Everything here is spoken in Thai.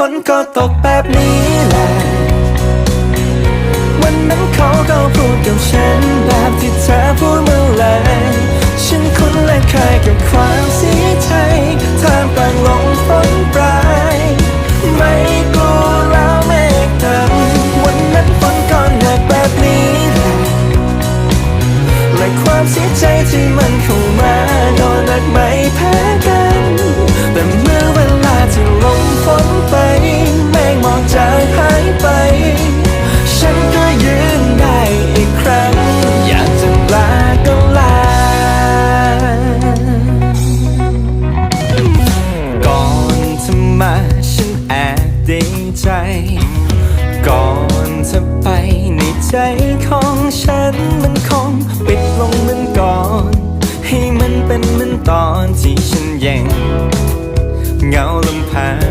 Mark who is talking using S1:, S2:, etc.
S1: ฝนก็ตกแบบนี้แหละ วันนั้นเขาก็พูดกับฉันแบบที่เธอพูดเมื่อไหร่ฉันคุ้นและเคยกับความเสียใจท่ามกลางลมฝนปลาย ไม่กลัวแล้วเมฆดำวันนั้นฝนก็หนักแบบนี้แหละและความเสียใจที่มันเข้ มาฉันแอบดีใจ ก่อนจะไปในใจของฉันมันคงปิดลงมันก่อน ให้มันเป็นเหมือนตอนที่ฉันยังเหงาลำพัง